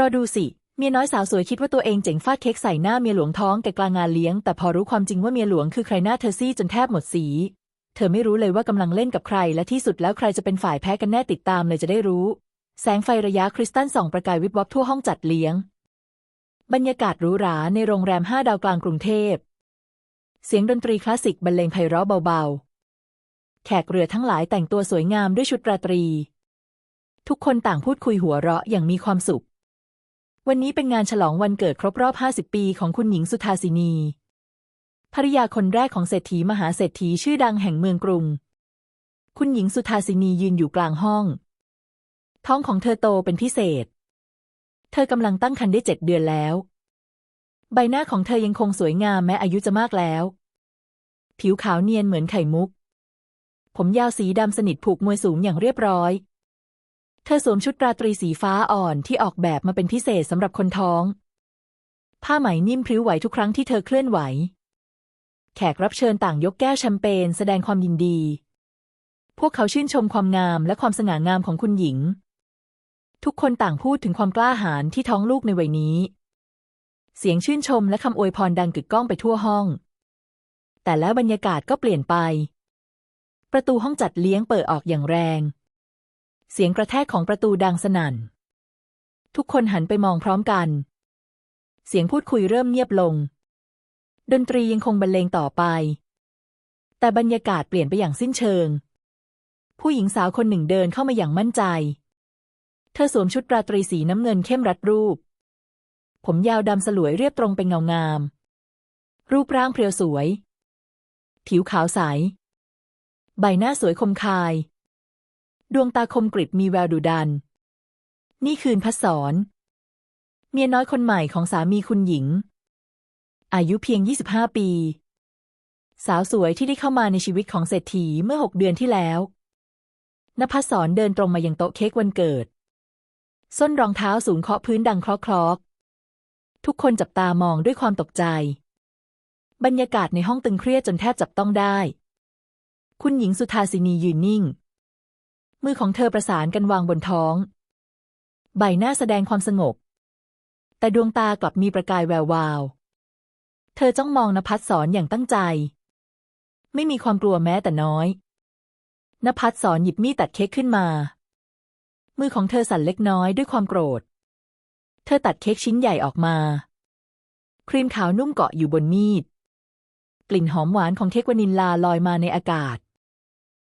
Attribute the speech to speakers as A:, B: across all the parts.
A: รอดูสิ เมียน้อยสาวสวยคิดว่าตัวเองเจ๋งฟาดเค้กใส่หน้าเมียหลวงท้องแกกลางงานเลี้ยง แต่พอรู้ความจริงว่าเมียหลวงคือใครหน้าเธอซี่จนแทบหมดสี เธอไม่รู้เลยว่ากำลังเล่นกับใคร และที่สุดแล้วใครจะเป็นฝ่ายแพ้กันแน่ติดตามเลยจะได้รู้ แสงไฟระยะคริสตัลส่องประกายวิบวับทั่วห้องจัดเลี้ยง บรรยากาศหรูหราในโรงแรมห้าดาวกลางกรุงเทพ เสียงดนตรีคลาสสิกบรรเลงไพเราะเบาๆ แขกเรือทั้งหลายแต่งตัวสวยงามด้วยชุดราตรี ทุกคนต่างพูดคุยหัวเราะอย่างมีความสุข วันนี้เป็นงานฉลองวันเกิดครบรอบ 50 ปีของคุณหญิงสุทาสินี ภริยาคนแรกของเศรษฐีมหาเศรษฐีชื่อดังแห่งเมืองกรุง คุณหญิงสุทาสินียืนอยู่กลางห้อง ท้องของเธอโตเป็นพิเศษ เธอกำลังตั้งครรภ์ได้เจ็ดเดือนแล้ว ใบหน้าของเธอยังคงสวยงามแม้อายุจะมากแล้ว ผิวขาวเนียนเหมือนไข่มุก ผมยาวสีดำสนิทผูกมวยสูงอย่างเรียบร้อย เธอสวมชุดราตรีสีฟ้าอ่อนที่ออกแบบมาเป็นพิเศษสำหรับคนท้อง ผ้าไหมนิ่มพริ้วไหวทุกครั้งที่เธอเคลื่อนไหว แขกรับเชิญต่างยกแก้วแชมเปญแสดงความยินดี พวกเขาชื่นชมความงามและความสง่างามของคุณหญิง ทุกคนต่างพูดถึงความกล้าหาญที่ท้องลูกในวัยนี้ เสียงชื่นชมและคำอวยพรดังกึกก้องไปทั่วห้อง แต่แล้วบรรยากาศก็เปลี่ยนไป ประตูห้องจัดเลี้ยงเปิดออกอย่างแรง เสียงกระแทกของประตูดังสนั่น ทุกคนหันไปมองพร้อมกัน เสียงพูดคุยเริ่มเงียบลง ดนตรียังคงบรรเลงต่อไป แต่บรรยากาศเปลี่ยนไปอย่างสิ้นเชิง ผู้หญิงสาวคนหนึ่งเดินเข้ามาอย่างมั่นใจ เธอสวมชุดราตรีสีน้ำเงินเข้มรัดรูป ผมยาวดำสลวยเรียบตรงเป็นเงางาม รูปร่างเพรียวสวย ผิวขาวใส ใบหน้าสวยคมคาย ดวงตาคมกริบมีแววดุดัน นี่คืนพัสสอนเมียน้อยคนใหม่ของสามีคุณหญิง อายุเพียง 25 ปี สาวสวยที่ได้เข้ามาในชีวิตของเศรษฐีเมื่อหกเดือนที่แล้วนภัสสรเดินตรงมายังโต๊ะเค้กวันเกิด ส้นรองเท้าสูงเคาะพื้นดังคลอกคลอกทุกคนจับตามองด้วยความตกใจ บรรยากาศในห้องตึงเครียดจนแทบจับต้องได้ คุณหญิงสุทาสินียืนนิ่ง มือของเธอประสานกันวางบนท้อง ใบหน้าแสดงความสงบ แต่ดวงตากลับมีประกายแวววาว เธอจ้องมองนภัสสรอย่างตั้งใจ ไม่มีความกลัวแม้แต่น้อยนภัสสรหยิบมีดตัดเค้กขึ้นมา มือของเธอสั่นเล็กน้อยด้วยความโกรธ เธอตัดเค้กชิ้นใหญ่ออกมา ครีมขาวนุ่มเกาะอยู่บนมีด กลิ่นหอมหวานของเค้กวานิลลาลอยมาในอากาศ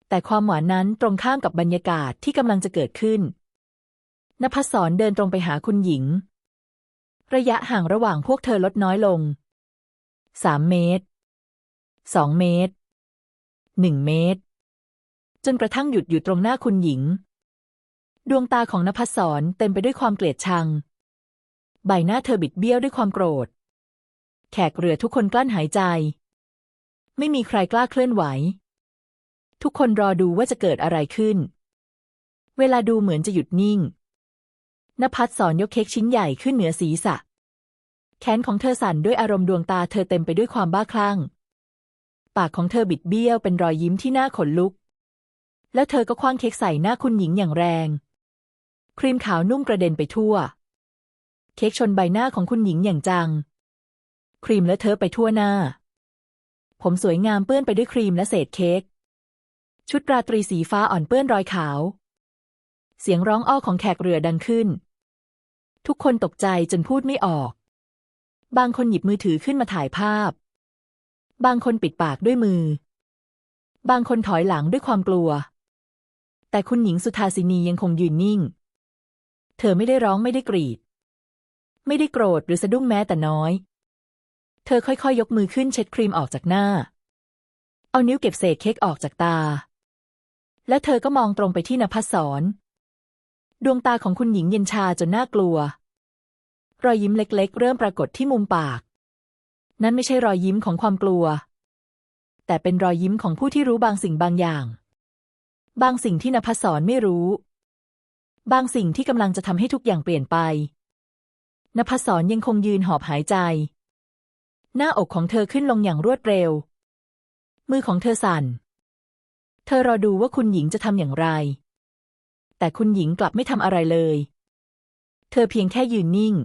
A: แต่ความหวานนั้นตรงข้ามกับบรรยากาศที่กำลังจะเกิดขึ้นนภัสสรเดินตรงไปหาคุณหญิง ระยะห่างระหว่างพวกเธอลดน้อยลงสามเมตรสองเมตรหนึ่งเมตร จนกระทั่งหยุดอยู่ตรงหน้าคุณหญิง ดวงตาของนภัสสรเต็มไปด้วยความเกลียดชัง ใบหน้าเธอบิดเบี้ยวด้วยความโกรธ แขกเรือทุกคนกลั้นหายใจ ไม่มีใครกล้าเคลื่อนไหว ทุกคนรอดูว่าจะเกิดอะไรขึ้น เวลาดูเหมือนจะหยุดนิ่งนภัสสรยกเค้กชิ้นใหญ่ขึ้นเหนือศีรษะ แขนของเธอสั่นด้วยอารมณ์ดวงตาเธอเต็มไปด้วยความบ้าคลั่ง ปากของเธอบิดเบี้ยวเป็นรอยยิ้มที่น่าขนลุก แล้วเธอก็คว้างเค้กใส่หน้าคุณหญิงอย่างแรง ครีมขาวนุ่มกระเด็นไปทั่ว เค้กชนใบหน้าของคุณหญิงอย่างจัง ครีมเลอะเทอไปทั่วหน้า ผมสวยงามเปื้อนไปด้วยครีมและเศษเค้ก ชุดราตรีสีฟ้าอ่อนเปื้อนรอยขาว เสียงร้องอ้อของแขกเรือดังขึ้น ทุกคนตกใจจนพูดไม่ออก บางคนหยิบมือถือขึ้นมาถ่ายภาพ บางคนปิดปากด้วยมือ บางคนถอยหลังด้วยความกลัว แต่คุณหญิงสุทาสินียังคงยืนนิ่ง เธอไม่ได้ร้องไม่ได้กรีด ไม่ได้โกรธหรือสะดุ้งแม้แต่น้อย เธอค่อยๆยยกมือขึ้นเช็ดครีมออกจากหน้า เอานิ้วเก็บเศษเค้กออกจากตา และเธอก็มองตรงไปที่นภัสสรดวงตาของคุณหญิงเย็นชาจนน่ากลัว รอยยิ้มเล็กๆ เริ่มปรากฏที่มุมปาก นั่นไม่ใช่รอยยิ้มของความกลัว แต่เป็นรอยยิ้มของผู้ที่รู้บางสิ่งบางอย่าง บางสิ่งที่นภัสสรไม่รู้ บางสิ่งที่กำลังจะทำให้ทุกอย่างเปลี่ยนไปนภัสสรยังคงยืนหอบหายใจ หน้าอกของเธอขึ้นลงอย่างรวดเร็ว มือของเธอสั่น เธอรอดูว่าคุณหญิงจะทำอย่างไร แต่คุณหญิงกลับไม่ทำอะไรเลย เธอเพียงแค่ยืนนิ่ง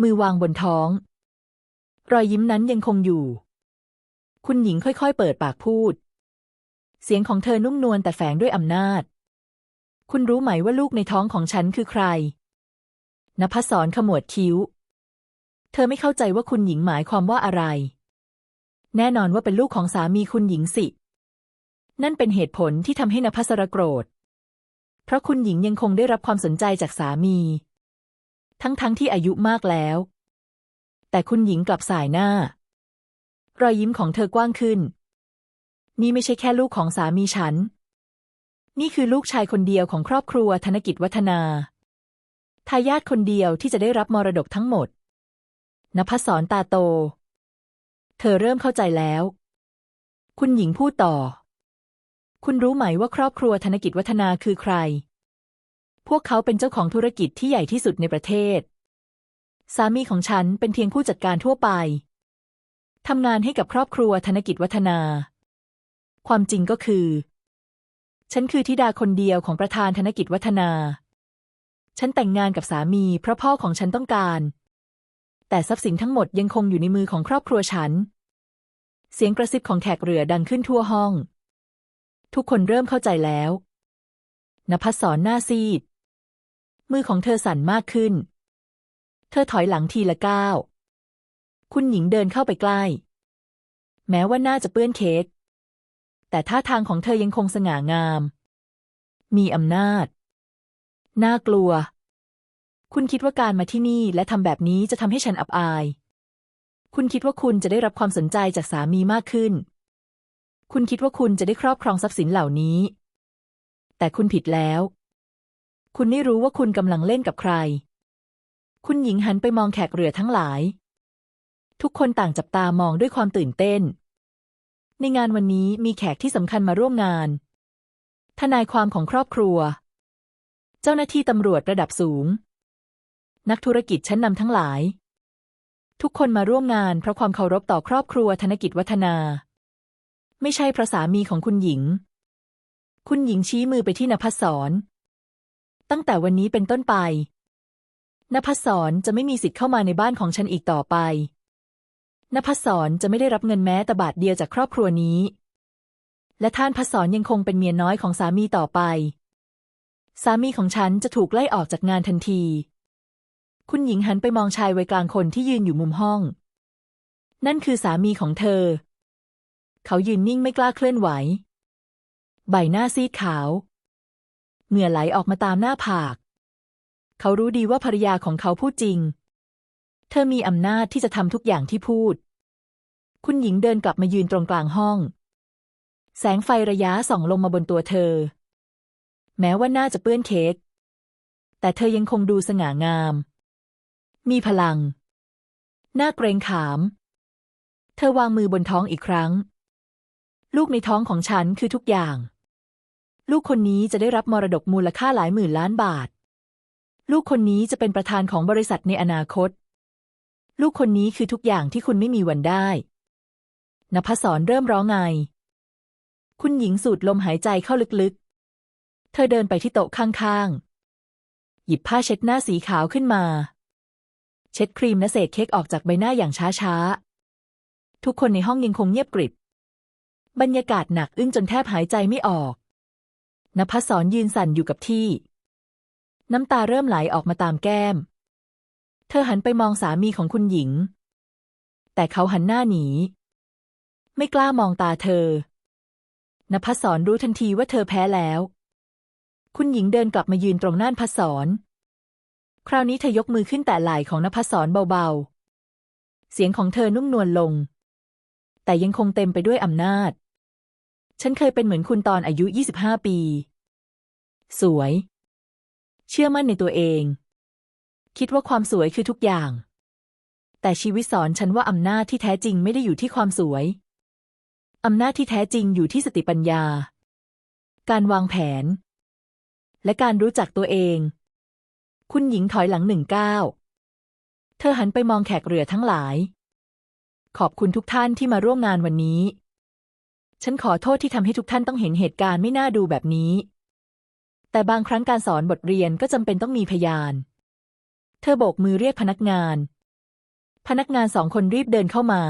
A: มือวางบนท้อง รอยยิ้มนั้นยังคงอยู่ คุณหญิงค่อยๆ เปิดปากพูด เสียงของเธอนุ่มนวลแต่แฝงด้วยอำนาจ คุณรู้ไหมว่าลูกในท้องของฉันคือใครนภัสสรขมวดคิ้ว เธอไม่เข้าใจว่าคุณหญิงหมายความว่าอะไร แน่นอนว่าเป็นลูกของสามีคุณหญิงสิ นั่นเป็นเหตุผลที่ทำให้นภัสรโกรธ เพราะคุณหญิงยังคงได้รับความสนใจจากสามี ทั้งๆทที่อายุมากแล้ว แต่คุณหญิงกลับสายหน้า รอยยิ้มของเธอกว้างขึ้น นี่ไม่ใช่แค่ลูกของสามีฉัน นี่คือลูกชายคนเดียวของครอบครัวธนกิจวัฒนา ทายาทคนเดียวที่จะได้รับมรดกทั้งหมดนภัสสรตาโต เธอเริ่มเข้าใจแล้ว คุณหญิงพูดต่อ คุณรู้ไหมว่าครอบครัวธนกิจวัฒนาคือใคร พวกเขาเป็นเจ้าของธุรกิจที่ใหญ่ที่สุดในประเทศ สามีของฉันเป็นเพียงผู้จัดการทั่วไป ทำงานให้กับครอบครัวธนกิจวัฒนา ความจริงก็คือ ฉันคือธิดาคนเดียวของประธานธนกิจวัฒนา ฉันแต่งงานกับสามีเพราะพ่อของฉันต้องการ แต่ทรัพย์สินทั้งหมดยังคงอยู่ในมือของครอบครัวฉัน เสียงกระซิบของแขกเรือดังขึ้นทั่วห้อง ทุกคนเริ่มเข้าใจแล้วนภัสสรหน้าซีด มือของเธอสั่นมากขึ้น เธอถอยหลังทีละก้าว คุณหญิงเดินเข้าไปใกล้ แม้ว่าน้าจะเปื้อนเค้กแต่ท่าทางของเธอยังคงสง่างาม มีอำนาจ น่ากลัว คุณคิดว่าการมาที่นี่และทำแบบนี้จะทำให้ฉันอับอาย คุณคิดว่าคุณจะได้รับความสนใจจากสามีมากขึ้น คุณคิดว่าคุณจะได้ครอบครองทรัพย์สินเหล่านี้ แต่คุณผิดแล้ว คุณไม่รู้ว่าคุณกำลังเล่นกับใคร คุณหญิงหันไปมองแขกเรือทั้งหลาย ทุกคนต่างจับตามองด้วยความตื่นเต้น ในงานวันนี้มีแขกที่สำคัญมาร่วมงาน ทนายความของครอบครัว เจ้าหน้าที่ตำรวจระดับสูง นักธุรกิจชั้นนำทั้งหลาย ทุกคนมาร่วมงานเพราะความเคารพต่อครอบครัวธนกิจวัฒนา ไม่ใช่พระสามีของคุณหญิง คุณหญิงชี้มือไปที่นภัสสรตั้งแต่วันนี้เป็นต้นไป นภัสสรจะไม่มีสิทธิ์เข้ามาในบ้านของฉันอีกต่อไป นภัสสรจะไม่ได้รับเงินแม้แต่บาทเดียวจากครอบครัวนี้ และท่านพัสสรยังคงเป็นเมียน้อยของสามีต่อไป สามีของฉันจะถูกไล่ออกจากงานทันที คุณหญิงหันไปมองชายวัยกลางคนที่ยืนอยู่มุมห้อง นั่นคือสามีของเธอ เขายืนนิ่งไม่กล้าเคลื่อนไหว ใบหน้าซีดขาว เหงื่อไหลออกมาตามหน้าผาก เขารู้ดีว่าภรรยาของเขาพูดจริง เธอมีอำนาจที่จะทำทุกอย่างที่พูด คุณหญิงเดินกลับมายืนตรงกลางห้อง แสงไฟระยะส่องลงมาบนตัวเธอ แม้ว่าหน้าจะเปื้อนเค้ก แต่เธอยังคงดูสง่างาม มีพลัง หน้าเกรงขาม เธอวางมือบนท้องอีกครั้ง ลูกในท้องของฉันคือทุกอย่าง ลูกคนนี้จะได้รับมรดกมูลค่าหลายหมื่นล้านบาท ลูกคนนี้จะเป็นประธานของบริษัทในอนาคต ลูกคนนี้คือทุกอย่างที่คุณไม่มีวันได้นภัสสรเริ่มร้องไง คุณหญิงสูดลมหายใจเข้าลึกๆ เธอเดินไปที่โต๊ะข้างๆ หยิบผ้าเช็ดหน้าสีขาวขึ้นมา เช็ดครีมและเศษเค้กออกจากใบหน้าอย่างช้าๆ ทุกคนในห้องยังคงเงียบกริบ บรรยากาศหนักอึ้งจนแทบหายใจไม่ออกนภัสสรยืนสั่นอยู่กับที่ น้ำตาเริ่มไหลออกมาตามแก้ม เธอหันไปมองสามีของคุณหญิง แต่เขาหันหน้าหนี ไม่กล้ามองตาเธอนภัสสรรู้ทันทีว่าเธอแพ้แล้ว คุณหญิงเดินกลับมายืนตรงหน้านภัสสรคราวนี้เธอยกมือขึ้นแต่ไหล่ของนภัสสรเบาๆ เสียงของเธอนุ่มนวลลง แต่ยังคงเต็มไปด้วยอำนาจ ฉันเคยเป็นเหมือนคุณตอนอายุ 25 ปี สวย เชื่อมั่นในตัวเอง คิดว่าความสวยคือทุกอย่าง แต่ชีวิตสอนฉันว่าอำนาจที่แท้จริงไม่ได้อยู่ที่ความสวย อำนาจที่แท้จริงอยู่ที่สติปัญญา การวางแผน และการรู้จักตัวเอง คุณหญิงถอยหลังหนึ่งก้าวเธอหันไปมองแขกเรือทั้งหลาย ขอบคุณทุกท่านที่มาร่วมงานวันนี้ ฉันขอโทษที่ทำให้ทุกท่านต้องเห็นเหตุการณ์ไม่น่าดูแบบนี้ แต่บางครั้งการสอนบทเรียนก็จำเป็นต้องมีพยาน เธอโบกมือเรียกพนักงาน พนักงานสองคนรีบเดินเข้ามา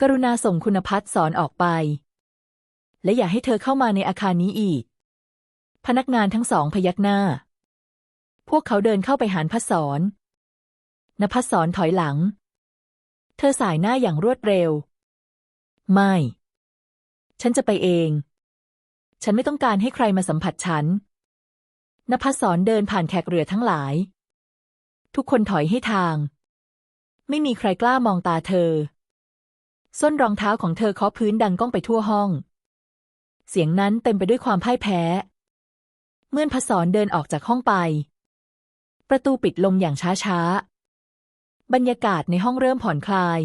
A: กรุณาส่งคุณพัฒน์สอนออกไป และอย่าให้เธอเข้ามาในอาคารนี้อีก พนักงานทั้งสองพยักหน้า พวกเขาเดินเข้าไปหานพัฒสอนนภัสสอนถอยหลัง เธอสายหน้าอย่างรวดเร็ว ไม่ ฉันจะไปเอง ฉันไม่ต้องการให้ใครมาสัมผัสฉันนภัสสอนเดินผ่านแขกเรือทั้งหลาย ทุกคนถอยให้ทาง ไม่มีใครกล้ามองตาเธอ ส้นรองเท้าของเธอเคาะพื้นดังก้องไปทั่วห้อง เสียงนั้นเต็มไปด้วยความพ่ายแพ้ เมื่อนพศรเดินออกจากห้องไป ประตูปิดลงอย่างช้าๆ บรรยากาศในห้องเริ่มผ่อนคลาย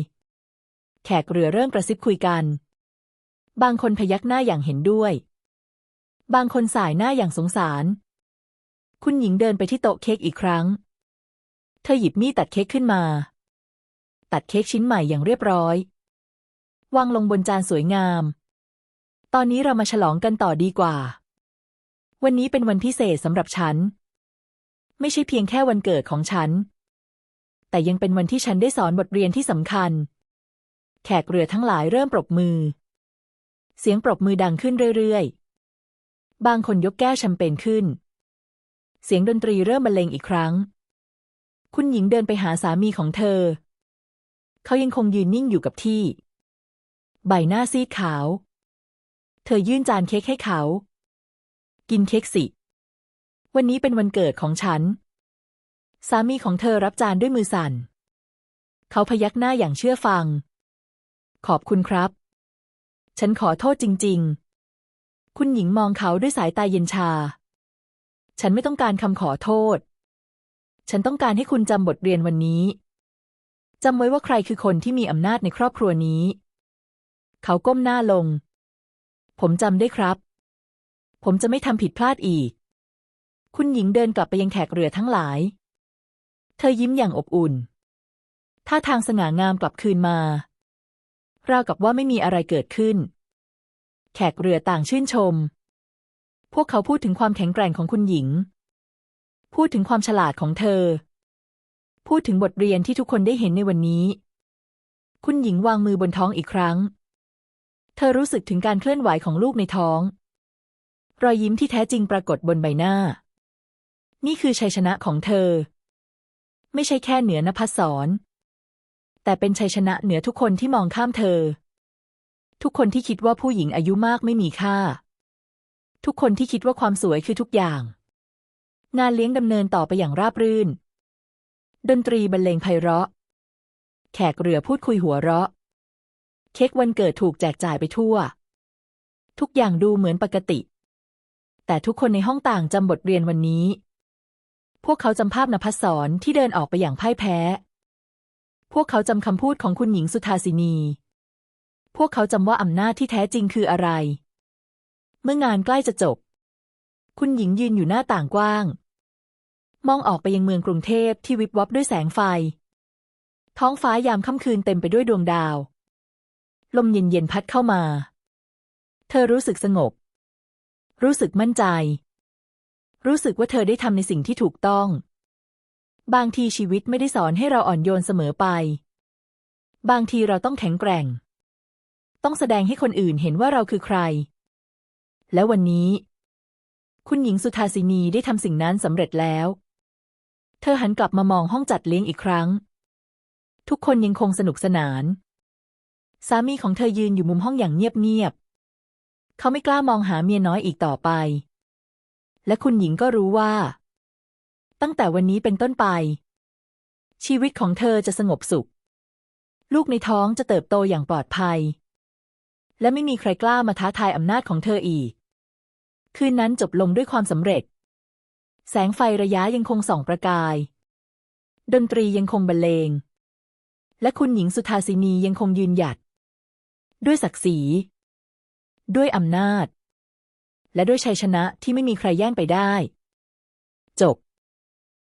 A: แขกเรือเริ่มกระซิบคุยกัน บางคนพยักหน้าอย่างเห็นด้วย บางคนสายหน้าอย่างสงสาร คุณหญิงเดินไปที่โต๊ะเค้กอีกครั้ง เธอหยิบมีดตัดเค้กขึ้นมา ตัดเค้กชิ้นใหม่อย่างเรียบร้อยวางลงบนจานสวยงาม ตอนนี้เรามาฉลองกันต่อดีกว่า วันนี้เป็นวันพิเศษสำหรับฉัน ไม่ใช่เพียงแค่วันเกิดของฉัน แต่ยังเป็นวันที่ฉันได้สอนบทเรียนที่สำคัญ แขกเรือทั้งหลายเริ่มปรบมือ เสียงปรบมือดังขึ้นเรื่อยๆ บางคนยกแก้วแชมเปญขึ้น เสียงดนตรีเริ่มบรรเลงอีกครั้ง คุณหญิงเดินไปหาสามีของเธอ เขายังคงยืนนิ่งอยู่กับที่ ใบหน้าซีดขาว เธอยื่นจานเค้กให้เขา กินเค้กสิ วันนี้เป็นวันเกิดของฉัน สามีของเธอรับจานด้วยมือสั่น เขาพยักหน้าอย่างเชื่อฟัง ขอบคุณครับ ฉันขอโทษจริง ๆ คุณหญิงมองเขาด้วยสายตาเย็นชา ฉันไม่ต้องการคำขอโทษ ฉันต้องการให้คุณจำบทเรียนวันนี้จำไว้ว่าใครคือคนที่มีอำนาจในครอบครัวนี้ เขาก้มหน้าลง ผมจำได้ครับ ผมจะไม่ทำผิดพลาดอีก คุณหญิงเดินกลับไปยังแขกเรือทั้งหลาย เธอยิ้มอย่างอบอุ่นท่าทางสง่างามกลับคืนมา ราวกับว่าไม่มีอะไรเกิดขึ้น แขกเรือต่างชื่นชม พวกเขาพูดถึงความแข็งแกร่งของคุณหญิง พูดถึงความฉลาดของเธอ พูดถึงบทเรียนที่ทุกคนได้เห็นในวันนี้ คุณหญิงวางมือบนท้องอีกครั้ง เธอรู้สึกถึงการเคลื่อนไหวของลูกในท้อง รอยยิ้มที่แท้จริงปรากฏบนใบหน้า นี่คือชัยชนะของเธอ ไม่ใช่แค่เหนือนภัสสร แต่เป็นชัยชนะเหนือทุกคนที่มองข้ามเธอ ทุกคนที่คิดว่าผู้หญิงอายุมากไม่มีค่า ทุกคนที่คิดว่าความสวยคือทุกอย่าง งานเลี้ยงดำเนินต่อไปอย่างราบรื่น ดนตรีบรรเลงไพเราะ แขกเรือพูดคุยหัวเราะ เค้กวันเกิดถูกแจกจ่ายไปทั่ว ทุกอย่างดูเหมือนปกติ แต่ทุกคนในห้องต่างจำบทเรียนวันนี้ พวกเขาจำภาพนภัสสรที่เดินออกไปอย่างพ่ายแพ้ พวกเขาจำคำพูดของคุณหญิงสุทาสินี พวกเขาจำว่าอำนาจที่แท้จริงคืออะไร เมื่องานใกล้จะจบ คุณหญิงยืนอยู่หน้าต่างกว้าง มองออกไปยังเมืองกรุงเทพที่วิบวับด้วยแสงไฟ ท้องฟ้ายามค่ำคืนเต็มไปด้วยดวงดาว ลมเย็นๆพัดเข้ามา เธอรู้สึกสงบ รู้สึกมั่นใจ รู้สึกว่าเธอได้ทำในสิ่งที่ถูกต้อง บางทีชีวิตไม่ได้สอนให้เราอ่อนโยนเสมอไป บางทีเราต้องแข็งแกร่ง ต้องแสดงให้คนอื่นเห็นว่าเราคือใคร และวันนี้ คุณหญิงสุทาสินีได้ทำสิ่งนั้นสำเร็จแล้ว เธอหันกลับมามองห้องจัดเลี้ยงอีกครั้ง ทุกคนยังคงสนุกสนาน สามีของเธอยืนอยู่มุมห้องอย่างเงียบๆเขาไม่กล้ามองหาเมียน้อยอีกต่อไป และคุณหญิงก็รู้ว่า ตั้งแต่วันนี้เป็นต้นไป ชีวิตของเธอจะสงบสุข ลูกในท้องจะเติบโตอย่างปลอดภัย และไม่มีใครกล้ามาท้าทายอำนาจของเธออีก คืนนั้นจบลงด้วยความสำเร็จ แสงไฟระยะยังคงส่องประกาย ดนตรียังคงบรรเลง และคุณหญิงสุทาสินียังคงยืนหยัด ด้วยศักดิ์ศรี ด้วยอำนาจ และด้วยชัยชนะที่ไม่มีใครแย่งไปได้ จบ